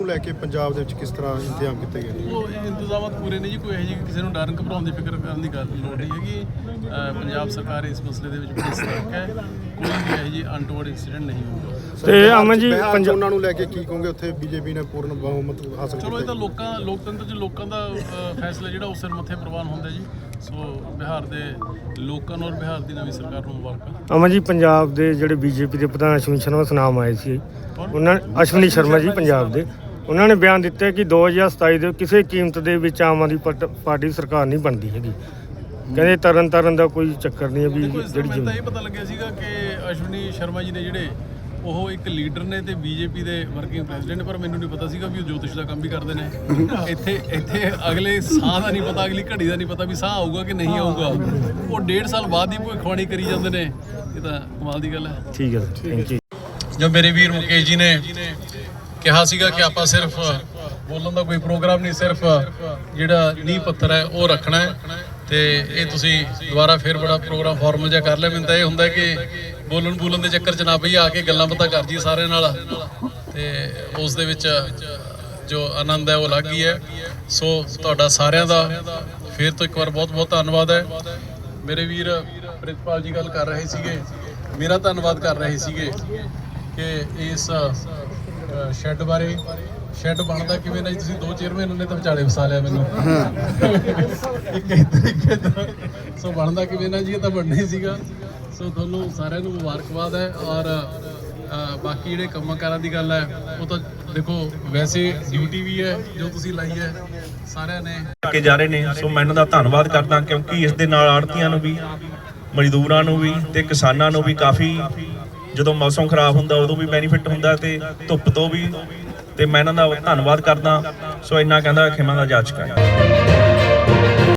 ਨੂੰ ਲੈ ਕੇ ਪੰਜਾਬ ਦੇ ਵਿੱਚ ਕਿਸ ਤਰ੍ਹਾਂ ਇੰਤਜ਼ਾਮ ਕੀਤੇ ਗਏ ਨੇ? ਉਹ ਇੰਤਜ਼ਾਮਾਤ ਪੂਰੇ ਨੇ ਜੀ ਕੋਈ ਇਹੋ ਜਿਹੀ ਕਿਸੇ ਨੂੰ ਡਰਨ ਘਬਰਾਉਣ ਦੀ ਫਿਕਰ ਕਰਨ ਦੀ ਗੱਲ ਲੋੜ ਨਹੀਂ ਹੈਗੀ। ਅਹ ਪੰਜਾਬ ਸਰਕਾਰ ਇਸ ਮਸਲੇ ਦੇ ਵਿੱਚ ਬੜੀ ਸਤਰਕ ਹੈ। ਕੋਈ ਵੀ ਇਹੋ ਜਿਹੀ ਅਨਟੋਵਰਡ ਇਨਸੀਡੈਂਟ ਨਹੀਂ ਹੋਊਗਾ ਤੇ ਅਮਨ ਜੀ ਪੰਜਾਬ ਨੂੰ ਲੈ ਕੇ ਕੀ ਕਹੋਗੇ? ਉੱਥੇ ਬੀਜੇਪੀ ਨੇ ਪੂਰਨ ਬਹੁਮਤ ਹਾਸਲ ਚਲੋ ਇਹ ਤਾਂ ਲੋਕਾਂ ਲੋਕਤੰਤਰ 'ਚ ਲੋਕਾਂ ਦਾ ਅਹ, ਫੈਸਲਾ ਜਿਹੜਾ ਉਹ ਸਿਰ ਮੱਥੇ ਪ੍ਰਵਾਨ ਹੁੰਦਾ ਜੀ। ਸੋ ਬਿਹਾਰ ਦੇ ਲੋਕਾਂ ਨੂੰ ਔਰ ਬਿਹਾਰ ਦੀ ਨਵੀਂ ਸਰਕਾਰ ਨੂੰ ਮੁਬਾਰਕਾਂ। ਅਮਨ ਜੀ ਪੰਜਾਬ ਦੇ ਜਿਹੜੇ ਬੀਜੇਪੀ ਦੇ ਪ੍ਰਧਾਨ ਅਸ਼ਵਨੀ ਸ਼ਰਮਾ ਸੁਨਾਮ ਆਏ ਸੀ। ਉਹਨਾਂ ਅਸ਼ਵਨੀ ਸ਼ਰਮਾ ਜੀ ਪੰਜਾਬ ਦੇ। ਉਹਨਾਂ ਨੇ ਬਿਆਨ ਦਿੱਤਾ ਕਿ 2027 ਦੇ ਕਿਸੇ ਕੀਮਤ ਦੇ ਵਿੱਚ ਆਮ ਆਦਮੀ ਪਟ- ਪਾਰਟੀ ਸਰਕਾਰ ਨਹੀਂ ਬਣਦੀ ਹੈਗੀ। ਕਹਿੰਦੇ ਤਰਨ ਤਾਰਨ ਦਾ ਕੋਈ ਚੱਕਰ ਨਹੀਂ ਹੈ ਵੀ ਜਿਹੜੀ ਮੈਨੂੰ ਤਾਂ ਇਹ ਜ਼ਮੀਨ ਪਤਾ ਲੱਗਿਆ ਸੀਗਾ ਕਿ ਅਸ਼ਵਨੀ ਸ਼ਰਮਾ ਜੀ ਨੇ ਜਿਹੜੇ ਉਹ ਇੱਕ ਲੀਡਰ ਨੇ ਤੇ ਬੀਜੇਪੀ ਦੇ ਵਰਕਿੰਗ ਪ੍ਰੈਜ਼ੀਡੈਂਟ ਪਰ ਮੈਨੂੰ ਨਹੀਂ ਪਤਾ ਸੀਗਾ ਵੀ ਉਹ ਜੋਤਿਸ਼ ਦਾ ਕੰਮ ਵੀ ਕਰਦੇ ਨੇ। ਇੱਥੇ ਇੱਥੇ ਅਗਲੇ ਸਾਹ ਦਾ ਨਹੀਂ ਪਤਾ ਅਗਲੀ ਘੜੀ ਦਾ ਨਹੀਂ ਪਤਾ ਵੀ ਸਾਹ ਆਊਗਾ ਕਿ ਨਹੀਂ ਆਊਗਾ। ਉਹ ਡੇਢ ਸਾਲ ਬਾਅਦ ਹੀ ਭਵਿੱਖਬਾਣੀ ਕਰੀ ਜਾਂਦੇ ਨੇ। ਇਹ ਤਾਂ ਕਮਾਲ ਦੀ ਗੱਲ ਹੈ। ਠੀਕ ਹੈ ਥੈਂਕ ਯੂ ਜੋ ਮੇਰੇ ਵੀਰ ਮੁਕੇਸ਼ ਜੀ ਨੇ ਕਿਹਾ ਸੀਗਾ ਕਿ ਆਪਾਂ ਸਿਰਫ ਬੋਲਣ ਦਾ ਕੋਈ ਪ੍ਰੋਗਰਾਮ ਨਹੀਂ, ਸਿਰਫ ਜਿਹੜਾ ਨੀਂਹ ਪੱਥਰ ਹੈ, ਉਹ ਰੱਖਣਾ ਹੈ। ਤੇ ਇਹ ਤੁਸੀਂ ਦੁਬਾਰਾ ਫਿਰ ਬੜਾ ਪ੍ਰੋਗਰਾਮ ਫਾਰਮਲ ਜਿਹਾ ਕਰ ਲਿਆ। ਮੈਨੂੰ ਤਾਂ ਇਹ ਹੁੰਦਾ ਕਿ ਬੋਲਣ ਬੋਲਣ ਦੇ ਚੱਕਰ 'ਚ ਨਾ ਪਈ ਆ ਕੇ ਗੱਲਾਂ ਪਤਾ ਕਰ ਜੀ ਸਾਰਿਆਂ ਨਾਲ। ਤੇ ਉਸ ਦੇ ਵਿੱਚ ਜੋ ਆਨੰਦ ਹੈ, ਉਹ ਅਲੱਗ ਹੀ ਹੈ। ਸੋ ਤੁਹਾਡਾ ਸਾਰਿਆਂ ਦਾ ਫਿਰ ਤੋਂ ਇੱਕ ਵਾਰ ਬਹੁਤ ਬਹੁਤ ਧੰਨਵਾਦ ਹੈ। ਮੇਰੇ ਵੀਰ ਪ੍ਰਿਤਪਾਲ ਜੀ ਗੱਲ ਕਰ ਰਹੇ ਸੀਗੇ। ਮੇਰਾ ਧੰਨਵਾਦ ਕਰ ਰਹੇ ਸੀਗੇ ਕਿ ਇਸ ਸ਼ੈੱਡ ਬਾਰੇ। ਸ਼ੈੱਡ ਬਣਦਾ ਕਿਵੇਂ ਨਾ ਜੀ? ਤੁਸੀਂ ਦੋ ਚੇਅਰਮੈਨ ਨੇ ਤਾਂ ਵਿਚਾਲੇ ਵਸਾ ਲਿਆ ਮੈਨੂੰ। ਇੱਕ ਤਰੀਕੇ ਦਾ ਸੋ ਬਣਦਾ ਕਿਵੇਂ ਨਾ ਜੀ? ਇਹ ਤਾਂ ਬਣਨਾ ਹੀ ਸੀਗਾ। ਸੋ ਤੁਹਾਨੂੰ ਸਾਰਿਆਂ ਨੂੰ ਮੁਬਾਰਕਬਾਦ ਹੈ। ਔਰ ਬਾਕੀ ਜਿਹੜੇ ਕੰਮਾਂ ਕਾਰਾਂ ਦੀ ਗੱਲ ਹੈ, ਉਹ ਤਾਂ ਦੇਖੋ, ਵੈਸੇ ਡਿਊਟੀ ਵੀ ਹੈ, ਜੋ ਤੁਸੀਂ ਲਾਈ ਹੈ, ਸਾਰਿਆਂ ਨੇ। ਕੇ ਜਾ ਰਹੇ ਨੇ। ਸੋ ਮੈਂ ਇਹਨਾਂ ਦਾ ਧੰਨਵਾਦ ਕਰਦਾ, ਕਿਉਂਕਿ ਇਸ ਦੇ ਨਾਲ ਆੜਤੀਆਂ ਨੂੰ ਵੀ, ਮਜ਼ਦੂਰਾਂ ਨੂੰ ਵੀ ਤੇ ਕਿਸਾਨਾਂ ਨੂੰ ਵੀ ਕਾਫੀ ਜਦੋਂ ਮੌਸਮ ਖਰਾਬ ਹੁੰਦਾ, ਉਦੋਂ ਵੀ ਬੈਨੀਫਿਟ ਹੁੰਦਾ ਤੇ ਧੁੱਪ ਤੋਂ ਵੀ। ਤੇ ਮੈਂ ਇਹਨਾਂ ਦਾ ਧੰਨਵਾਦ ਕਰਦਾ। ਸੋ ਇੰਨਾ ਕਹਿੰਦਾ ਖਿਮਾ ਦਾ ਜਾਚਕਾ